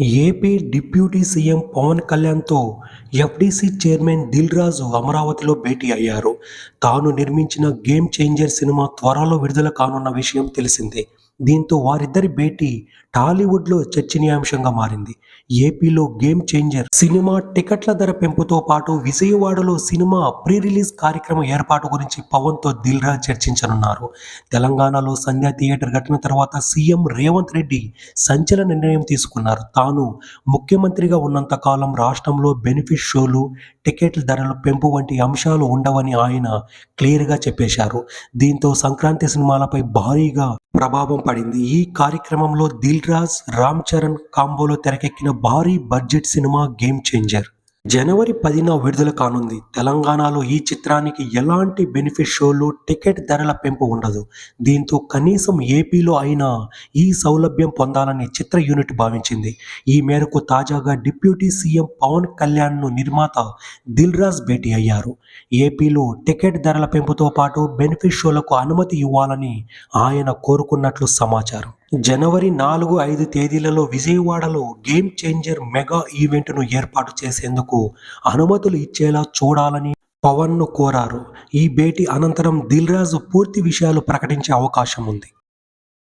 AP deputy CM Pawan కళ్యాణ్తో FDC chairman Dil Raju అమరావతిలో భేటీ అయ్యారు. తాను నిర్మించిన గేమ్ చేంజర్ సినిమా త్వరలో విడుదల కానున్న విషయం తెలిసిందే. దీంతో వారిద్దరి భేటీ టాలీవుడ్లో చర్చనీయాంశంగా మారింది. ఏపీలో గేమ్ చేంజర్ సినిమా టికెట్ల ధర పెంపుతో పాటు విజయవాడలో సినిమా ప్రీ రిలీజ్ కార్యక్రమం ఏర్పాటు గురించి పవన్తో దిల్ చర్చించనున్నారు. తెలంగాణలో సంధ్యా థియేటర్ ఘటన తర్వాత సీఎం రేవంత్ రెడ్డి సంచలన నిర్ణయం తీసుకున్నారు. తాను ముఖ్యమంత్రిగా ఉన్నంత కాలం రాష్ట్రంలో బెనిఫిట్ షోలు టికెట్ల ధరల పెంపు వంటి అంశాలు ఉండవని ఆయన క్లియర్గా చెప్పేశారు. దీంతో సంక్రాంతి సినిమాలపై భారీగా ప్రభావం పడింది. ఈ కార్యక్రమంలో దిల్ రాజ్ రామ్ చరణ్ కాంబోలో తెరకెక్కిన భారీ బడ్జెట్ సినిమా గేమ్ చేంజర్. జనవరి పదిన విడుదల కానుంది. తెలంగాణలో ఈ చిత్రానికి ఎలాంటి బెనిఫిట్ షోలు టికెట్ ధరల పెంపు ఉండదు. దీంతో కనీసం ఏపీలో అయినా ఈ సౌలభ్యం పొందాలని చిత్ర యూనిట్ భావించింది. ఈ మేరకు తాజాగా డిప్యూటీ సీఎం పవన్ కళ్యాణ్ను నిర్మాత దిల్ రాజ్ భేటీ అయ్యారు. ఏపీలో టికెట్ ధరల పెంపుతో పాటు బెనిఫిట్ షోలకు అనుమతి ఇవ్వాలని ఆయన కోరుకున్నట్లు సమాచారం. జనవరి నాలుగు ఐదు తేదీలలో విజయవాడలో గేమ్ చేంజర్ మెగా ఈవెంట్ను ఏర్పాటు చేసేందుకు అనుమతులు ఇచ్చేలా చూడాలని పవన్ను కోరారు. ఈ భేటీ అనంతరం దిల్ రాజు పూర్తి విషయాలు ప్రకటించే అవకాశం ఉంది.